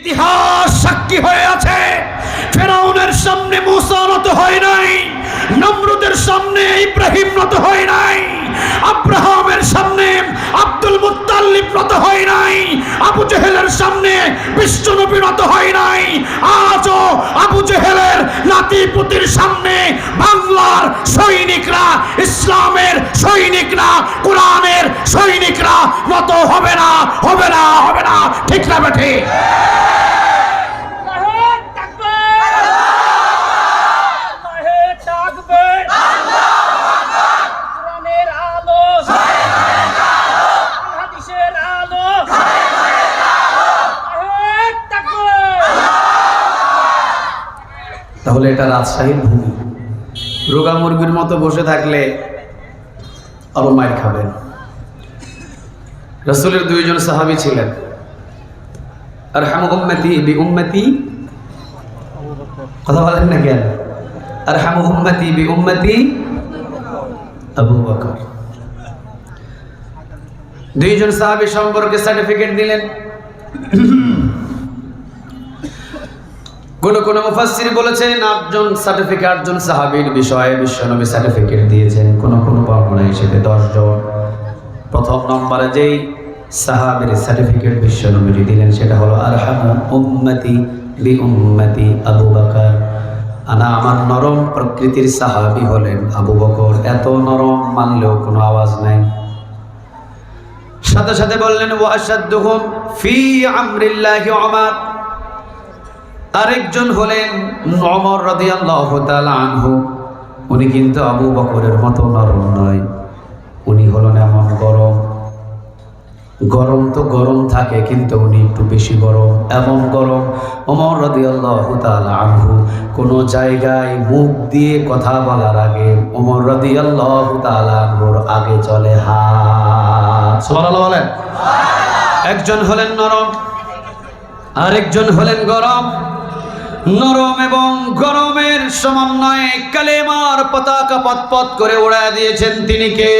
ইতিহাস সাক্ষী হয়ে আছে। ফেরাউনের সামনে মুসা নত হয় নাই সামনে ইব্রাহিম নত হয় নাই, আব্রাহামের সামনে আব্দুল মুত্তাল্লিব নত হয় নাই, আবু জেহেলের সামনে বিশ্বনবী নত হয় নাই। আজও আবু জেহেলের নাতিপুতির সামনে বাংলার সৈনিকরা ইসলামের সৈনিকরা, কোরআনের সৈনিকরা নত হবে না হবে না হবে না। ঠিক না বেঠে? কোরআনের তাহলে এটা রাজশাহীর ভূমি। রোগা মুরগির মতো বসে থাকলে আরও মায়ের খাবেন। রসুলের দুইজন সাহাবী ছিলেন। আর হাম উম্মতি বি উম্মতি। কথা বলেন না কেন? আর হাম উম্মতি বি উম্মতি। আবু বকর। দুইজন সাহাবী সম্পর্কে সার্টিফিকেট দিলেন। কোন কোন মুফাসসির বলেছেন, আটজন সার্টিফিকেট আটজন সাহাবীর বিষয়ে বিশ্বনবী সার্টিফিকেট দিয়েছেন। কোন কোন বর্ণনা হিসেবে দশজন। প্রথম নম্বরে যেই সাহাবীর সার্টিফিকেট বিশ্বনবী দিলেন, সেটা হলো, আরহামু উম্মতি বি উম্মতি আবু বকর। আনা, আমার নরম প্রকৃতির সাহাবী হলেন আবু বকর। এত নরম মানলেও কোনো আওয়াজ নাই। সাথে সাথে বললেন ওয়াশাদ্দুহুম ফি আমরিল্লাহি ওমর আরেকজন হলেন অমর রাদিয়াল্লাহু উনি কিন্তু আবু বকরের মতো নরম নয়। উনি হলেন এমন গরম। গরম তো গরম থাকে, কিন্তু উনি একটু বেশি গরম। এমন গরম অমর রাদিয়াল্লাহু আনহু কোনো জায়গায় মুখ দিয়ে কথা বলার আগে অমর রাদিয়াল্লাহু আনহুর আগে চলে হাত। একজন হলেন নরম, আরেকজন হলেন গরম। নরম এবং গরমের সমন্বয়ে কালেমার পতাকা পতপত করে উড়ায় দিয়েছেন তিনি কে?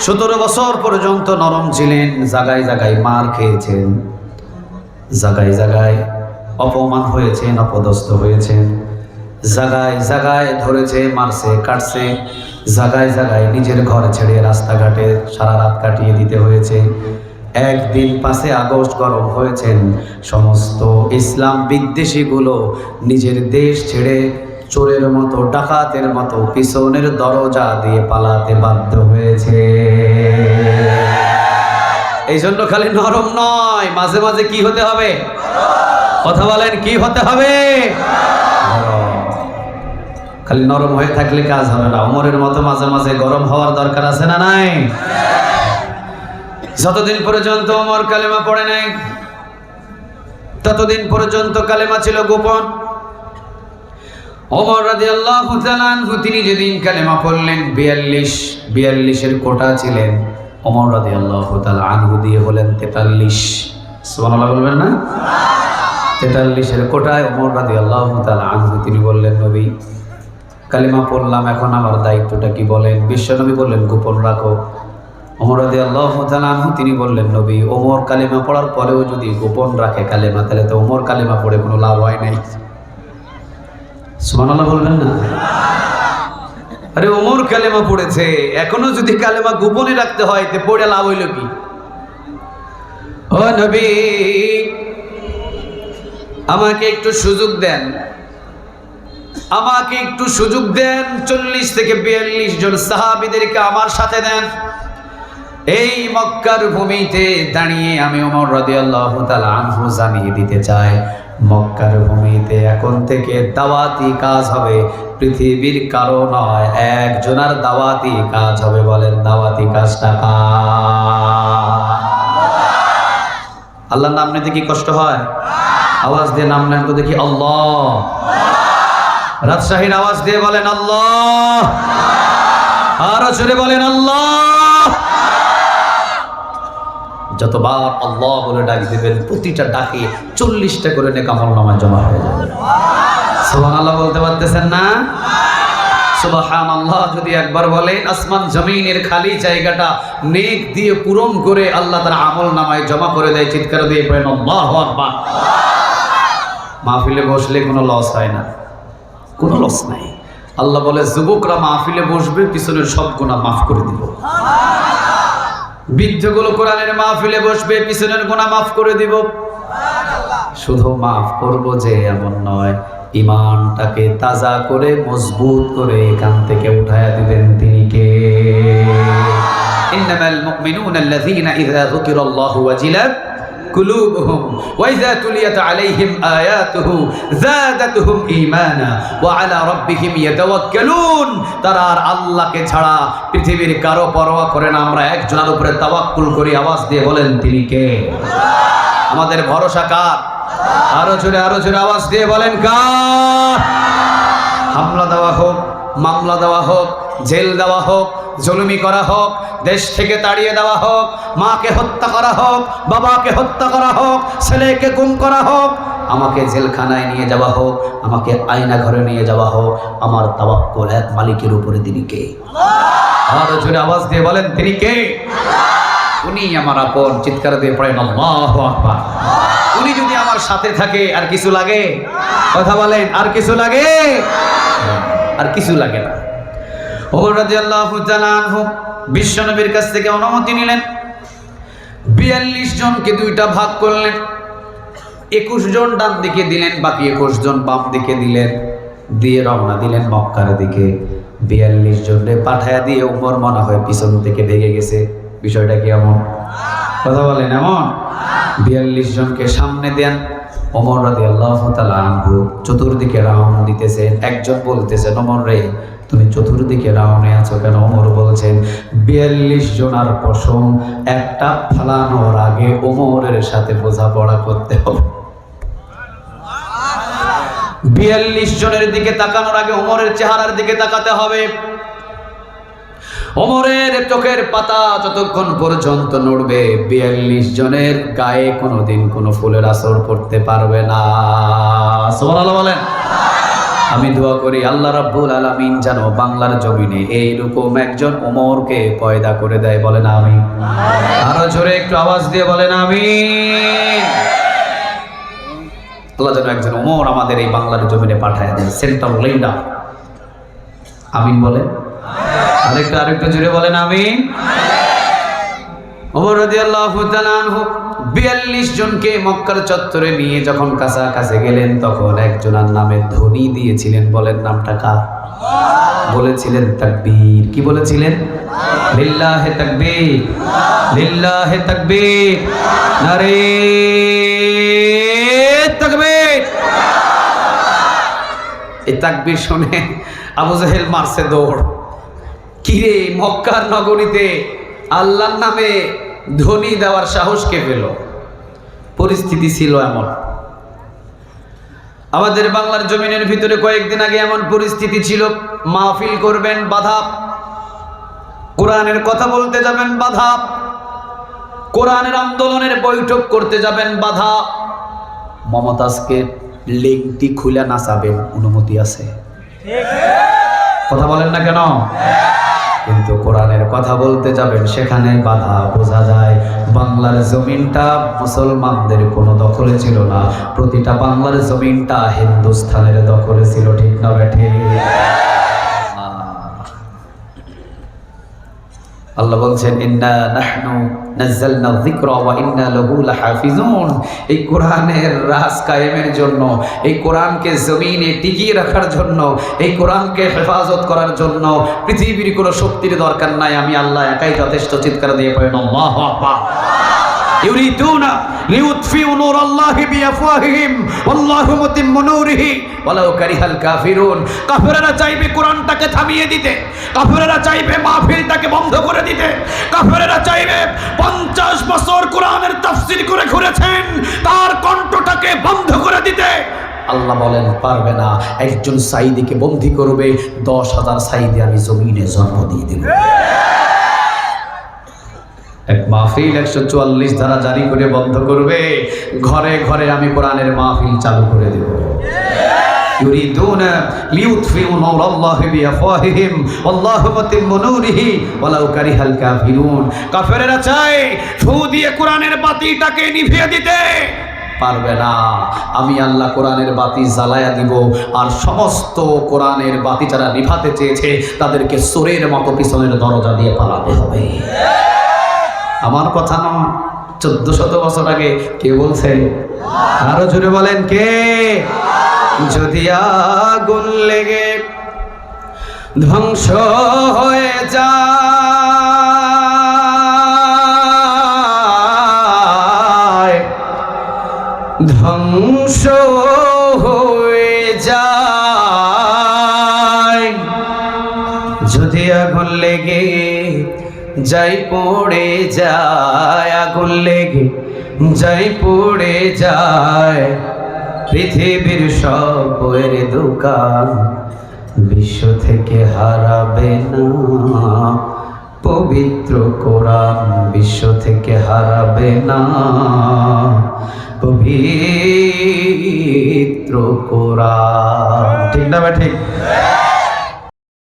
সতেরো বছর পর্যন্ত নরম ছিলেন, জাগায় জাগায় মার খেয়েছেন, জাগায় জাগায় অপমান হয়েছেন, অপদস্থ হয়েছেন, জাগায় জাগায় ধরেছে, মারছে, কাটছে, জাগায় জাগায় নিজের ঘর ছেড়ে রাস্তাঘাটে সারা রাত কাটিয়ে দিতে হয়েছে। একদিন পাশে আগস্ট গরম হয়েছেন। সমস্ত ইসলাম বিদ্বেষীগুলো নিজের দেশ ছেড়ে চোরের মতো, ডাকাতের মতো পিছনের দরজা দিয়ে পালাতে বাধ্য হয়েছে। এই জন্য খালি নরম নয়, মাঝে মাঝে কি হতে হবে? কথা বলেন, কি হতে হবে? খালি নরম হয়ে থাকলে কাজ হবে না। অমরের মতো মাঝে মাঝে গরম হওয়ার দরকার আছে না নাই? যতদিন পর্যন্ত অমর কালেমা পড়ে নাই, ততদিন পর্যন্ত কালেমা ছিল গোপন। ওমর তাআলা আনহু, তিনি যেদিন কালেমা পড়লেন, বিয়াল্লিশ, বিয়াল্লিশের কোটা ছিলেন। ওমর রাদিয়াল্লাহু তাআলা আনহু দিয়ে হলেন 43 সুবহানাল্লাহ বলবেন না? তেতাল্লিশের কোটায় ওমর রাদিয়াল্লাহু তাআলা আনহু, তিনি বললেন, নবী, কালেমা পড়লাম, এখন আমার দায়িত্বটা কি বলেন? বিশ্বনবী বললেন, গোপন রাখো। ওমর রাদিয়াল্লাহু তাআলা আনহু, তিনি বললেন, নবী, ওমর কালেমা পড়ার পরেও যদি গোপন রাখে কালেমা, তাহলে তো ওমর কালেমা পড়ে কোনো লাভ হয় নাই। সুবহানাল্লাহ বলবেন না? আরে, ওমর কালেমা পড়েছে, এখনও যদি কালেমা গোপনে রাখতে হয়, তে পড়ে লাভ হইল কি? ও নবী, আমাকে একটু সুযোগ দেন। আমাকে একটু সুযোগ দেন, চল্লিশ থেকে বিয়াল্লিশ জন সাহাবিদেরকে আমার সাথে দেন। এই মক্কার ভূমিতে দাঁড়িয়ে আমি ওমর রাদিয়াল্লাহু তাআলা আনহু জানিয়ে দিতে চাই, মক্কার ভূমিতে এখন থেকে দাওয়াতি কাজ হবে, পৃথিবীর কারও নয়, একজনের দাওয়াতি কাজ হবে, বলেন দাওয়াতি কাজটা কার? আল্লাহর নাম নিতে কি কষ্ট হয়? আওয়াজ দিয়ে নাম নেন তো দেখি আল্লাহ। রাজশাহীর আওয়াজ দিয়ে বলেন আল্লাহ। আরও জোরে বলেন আল্লাহ। যতবার আল্লাহ বলে ডাক দিবেন, প্রতিটা ডাকে চল্লিশটা করে নেক আমল নামায় জমা হয়ে যাবে। সোহান আল্লাহ বলতে পারতেছেন না? যদি একবার বলেন, আসমান জমিনের খালি জায়গাটা নেক দিয়ে পূরণ করে আল্লাহ তার আমল নামায় জমা করে দেয়, চিৎকার দিয়ে পড়েন মাহফিলে বসলে কোনো লস হয় না। কোনো লস নাই। আল্লাহ বলে, যুবকরা মাহফিলে বসবে, পিছনের সব গুণা মাফ করে দিব। বৃদ্ধগুলো কোরআনের মাহফিলে বসবে, পিছনের গোনা মাফ করে দিব। শুধু মাফ করব যে এমন নয় ইমানটাকে তাজা করে, মজবুত করে এখান থেকে উঠায়া দিবেন তিনি কে? ইন্নামাল মুমিনুনা আল্লাযীনা ইযা যুকিরাল্লাহু ওয়াজিলাত কুলুবুহুম ওয়াইযা তুলিয়াত আলাইহিম আয়াতুহু, যাদাতুহুম ঈমানা, ওয়া আলা রাব্বিহিম ইয়াতাওয়াক্কালুন। তারা আর আল্লাহকে ছাড়া পৃথিবীর কারও পরোয়া করে না। আমরা একজনের উপরে তাওয়াক্কুল করি, আওয়াজ দিয়ে বলেন, তিনি কে? আমাদের ভরসা কার? আরও জোরে আরও জোরে আওয়াজ দিয়ে বলেন, কার? হামলা দেওয়া হোক, মামলা দেওয়া হোক জেল দেওয়া হোক, জুলুমি করা হোক, দেশ থেকে তাড়িয়ে দেওয়া হোক, মাকে হত্যা করা হোক, বাবাকে হত্যা করা হোক, ছেলেকে গুম করা হোক, আমাকে জেলখানায় নিয়ে যাওয়া হোক, আমাকে আয়না ঘরে নিয়ে যাওয়া হোক, আমার তাবাক্কল এক মালিকের উপরে তিনি কে? আরও জোরে আওয়াজ দিয়ে বলেন, তিনি কে? উনি আমার আপন, চিৎকার দিয়ে পড়েন, আল্লাহু আকবার। উনি যদি আমার সাথে থাকে, আর কিছু লাগে? কথা বলেন, আর কিছু লাগে? আর কিছু লাগে না। ওমর রাদিয়াল্লাহু তাআলা আনহু বিশ্বনবীর কাছ থেকে অনুমতি নিলেন। বিয়াল্লিশ জনকে দুইটা ভাগ করলেন। একুশ জন ডান দিকে দিলেন, বাকি একুশ জন বাম দিকে দিলেন, দিয়ে রওনা দিলেন মক্কার দিকে। বিয়াল্লিশ জনরে পাঠায়া দিয়ে উমর মনে হয় পিছন থেকে ভেগে গেছে। বিষয়টা কি এমন? কথা বলেন এমন? বিয়াল্লিশ জনকে সামনে দেন। অমর রাদি আল্লাহ আনহু চতুর্দিকে রাউন্ড দিতেছেন একজন বলতেছেন অমর রে, তুমি চতুর্দিকে রাউন্ডে আছো কেন? অমর বলছেন, বিয়াল্লিশ জনার পশম, একটা ফালানোর আগে ওমরের সাথে বোঝাপড়া করতে হবে। বিয়াল্লিশ জনের দিকে তাকানোর আগে ওমরের চেহারার দিকে তাকাতে হবে। ওমরের চোখের পাতা যতক্ষণ পর্যন্ত নড়বে বিয়াল্লিশ জনের গায়ে কোনোদিন কোনো ফুলের আসর করতে পারবে না। বলেন। আমি দোয়া করি আল্লাহ রাব্বুল আলামিন যেন বাংলার জমিনে এইরকম একজন ওমরকে পয়দা করে দেয় বলেন আমি আরও জোরে একটু আওয়াজ দিয়ে বলেন আমি আল্লাহ যেন একজন ওমর আমাদের এই বাংলার জমিনে পাঠায় দেন সেন্ট্রাল লিডার আমিন বলেন। আরেকটু আরেকটু জুড়ে বলেন আনহু 42 জনকে মক্কার চত্বরে নিয়ে যখন কাছাকাছি গেলেন, তখন একজনের নামে ধ্বনি দিয়েছিলেন। বলেন, নামটা কার? বলেছিলেন তাকবীর। কি বলেছিলেন? লিল্লাহে তাকবীর। লিল্লাহে তাকবীর। নারে তাকবীর। এই তাকবীর শুনে আবু জাহেল মারছে দৌড়। কিরে মক্কার নগরীতে আল্লাহর নামে ধ্বনি দেওয়ার সাহস কে পেল? পরিস্থিতি ছিল এমন। আমাদের বাংলার জমিনের ভিতরে কয়েকদিন আগে এমন পরিস্থিতি ছিল, মাহফিল করবেন বাধা, কোরআনের কথা বলতে যাবেন বাধা, কোরআনের আন্দোলনের বৈঠক করতে যাবেন বাধা। মমতাজকে লেংটি খুলে নাচাবেন অনুমতি আছে। কথা বলেন না কেন? কিন্তু কোরআনের কথা বলতে যাবেন সেখানে বাধা বোঝা যায়। বাংলার জমিনটা মুসলমানদের কোনো দখলে ছিল না। প্রতিটা বাংলার জমিনটা হিন্দুস্থানের দখলে ছিল, ঠিক না বেঠে আল্লাহ বলছেন, ইন্না নাহনু নাজ্জালনা যিকরা ওয়া ইন্না লাহু লাহাফিজুন। এই কোরআনের রাজ কায়েমের জন্য, এই কোরআনকে জমিনে টিকিয়ে রাখার জন্য, এই কোরআনকে হেফাজত করার জন্য পৃথিবীর কোনো শক্তির দরকার নাই। আমি আল্লাহ একাই যথেষ্ট চিৎকার দিয়ে পড়েন, আল্লাহু আকবার। ইউরিদুনা লিউতফিউ নূর আল্লাহি বিআফওয়াহিহিম ওয়াল্লাহু মুতিম্মু নূরিহি ওয়ালাউ কারিহাল কাফিরুন। কাফিররা চাইবে কোরআনটাকে থামিয়ে দিতে। কাফিররা চাইবে মাহফিলটাকে বন্ধ করে দিতে। কাফিররা চাইবে 50 বছর কোরআনের তাফসীর করে ঘুরেছেন, তার কণ্ঠটাকে বন্ধ করে দিতে। আল্লাহ বলেন, পারবে না। একজন সাইদিকে বন্দি করবে। দশ হাজার সাইদি আমি জমিনে জন্ম দিয়ে দেব। এক মাহফিল একশো চুয়াল্লিশ ধারা জারি করে বন্ধ করবে ঘরে ঘরে আমি কোরআনের মাহফিল চালু করে দেব يريدون ليطفئوا نور الله بأفواههم والله متم نوره ولو كره الكافرون কাফেরেরা চায় ফু দিয়ে কোরআনের বাতিটাকে নিভিয়ে দিতে পারবে না আমি আল্লাহ কোরআনের বাতি জ্বালায়া দিব আর সমস্ত কোরআনের বাতি যারা নিভাতে চেয়েছে তাদেরকে সোরের মতো পিছনের দরজা দিয়ে পালাতে হবে আমার কথা নয় চোদ্দ শত বছর আগে কে বলছে? আরও জোরে বলেন কে? যদি আগুন লেগে ধ্বংস হয়ে যা ধ্বংস যাই পড়ে যায় আগুন লেগে যাই পড়ে যায় পৃথিবীর সব বইয়ের দোকান, বিশ্ব থেকে হারাবে না। পবিত্র কোরআন বিশ্ব থেকে হারাবে না। পবিত্র কোরআন। ঠিক না ঠিক।